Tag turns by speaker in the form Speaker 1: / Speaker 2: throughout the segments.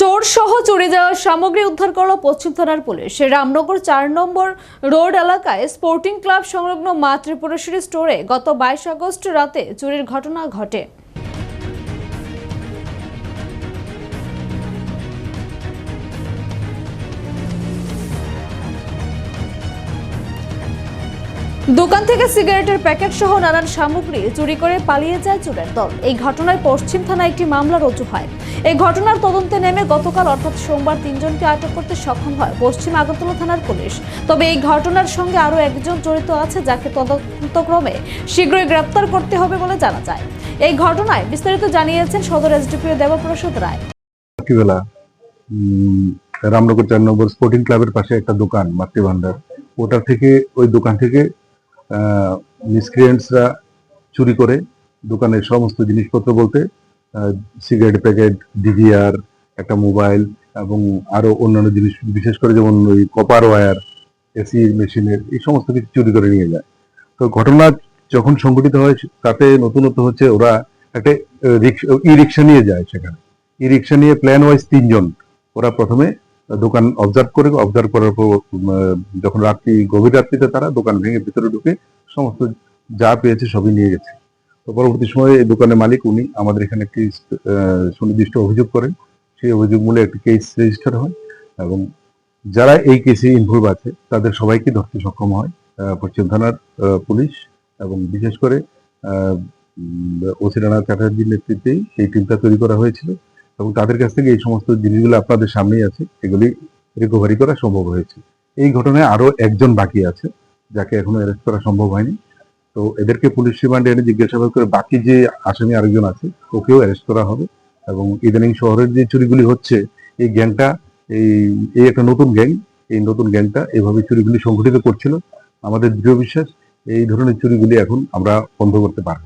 Speaker 1: চোর সহ চুরি যাওয়া সামগ্রী উদ্ধার করল পশ্চিম থানার পুলিশ। রামনগর চার নম্বর রোড এলাকায় স্পোর্টিং ক্লাব সংলগ্ন মা ত্রিপুরেশ্বরী স্টোরে গত বাইশ আগস্ট রাতে চুরির ঘটনা ঘটে। দোকান থেকে সিগারেটের প্যাকেট সহ নানান সামগ্রী চুরি করে পালিয়ে যায় চোরের দল। এই ঘটনায় পশ্চিম থানায় একটি মামলা রুজু হয়। এই ঘটনার তদন্তে নেমে গতকাল অর্থাৎ সোমবার তিনজনকে আটক করতে সক্ষম হয় পশ্চিম আগরতলা থানার পুলিশ। তবে এই ঘটনার সঙ্গে আরও একজন জড়িত আছে যাকে তদন্তক্রমে শীঘ্রই গ্রেপ্তার করতে হবে বলে জানা যায়। এই ঘটনায় বিস্তারিত জানিয়েছেন সদর এসডিপিও দেবপ্রসাদ রায়।
Speaker 2: রামনগর চার নম্বর স্পোর্টিং ক্লাবের পাশে একটা দোকান, মাতৃভান্ডার। ওটা থেকে, ওই দোকান থেকে মিসক্রিয়েন্টসরা চুরি করে দোকানের সমস্ত জিনিসপত্র বলতে সিগারেট প্যাকেট ডিভিআর একটা মোবাইল এবং আরও অন্যান্য জিনিস, বিশেষ করে যেমন ওই কপার ওয়্যার এসি মেশিনের এই সমস্ত কিছু চুরি করে নিয়ে যায়। তো ঘটনা যখন সংঘটিত হয়, তাতে নতুনত্ব হচ্ছে ওরা একটা রিক্সা ই রিক্সা নিয়ে যায় সেখানে। ই রিক্সা নিয়ে প্ল্যান ওয়াইজ তিনজন। ওরা প্রথমে দোকান অবজার্ভ করে অবজার্ভ করার পর যখন রাত্রি, গভীর রাত্রিতে তারা দোকান ভেঙে ভিতরে ঢুকে সমস্ত যা পেয়েছে সবই নিয়ে গেছে। তো পরবর্তী সময়ে এই দোকানের মালিক উনি আমাদের এখানে একটি সুনির্দিষ্ট অভিযোগ করেন। সেই অভিযোগ মূলে একটি কেস রেজিস্টার হয় এবং যারা এই কেসে ইনভলভ আছে, তাদের সবাইকে ধরতে সক্ষম হয় পশ্চিম থানার পুলিশ এবং বিশেষ করে ওসি রানা চ্যাটার্জির নেতৃত্বেই এই টিমটা তৈরি করা হয়েছিল। এবং তাদের কাছ থেকে এই সমস্ত জিনিসগুলো আপনাদের সামনেই আছে এগুলি রিকভারি করা সম্ভব হয়েছে। এই ঘটনায় আরও একজন বাকি আছে যাকে এখনও অ্যারেস্ট করা সম্ভব হয়নি। তো এদেরকে পুলিশ রিমান্ডে এনে জিজ্ঞাসাবাদ করে বাকি যে আসামি আরেকজন আছে ওকেও অ্যারেস্ট করা হবে। এবং ইদানিং শহরের যে চুরিগুলি হচ্ছে এই গ্যাংটা এই এই একটা নতুন গ্যাং এই নতুন গ্যাংটা এভাবে চুরিগুলি সংঘটিত করছিল। আমাদের দৃঢ় বিশ্বাস এই ধরনের চুরিগুলি এখন আমরা বন্ধ করতে পারব।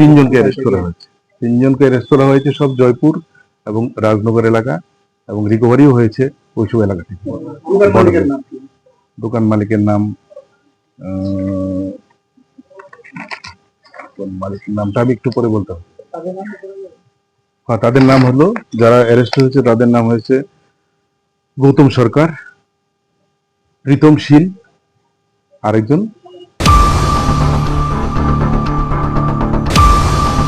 Speaker 2: তিনজনকে অ্যারেস্ট করা হয়েছে। তিনজনকে অ্যারেস্ট করা হয়েছে সব জয়পুর এবং রাজনগর এলাকা এবং রিকভারিও হয়েছে ওইসব এলাকা থেকে।
Speaker 3: দোকান মালিকের নাম
Speaker 2: মালিকের নামটা আমি একটু পরে বলতে হবে। হ্যাঁ, তাদের নাম হলো যারা অ্যারেস্ট হয়েছে তাদের নাম হয়েছে গৌতম সরকার প্রীতম শীল আরেকজন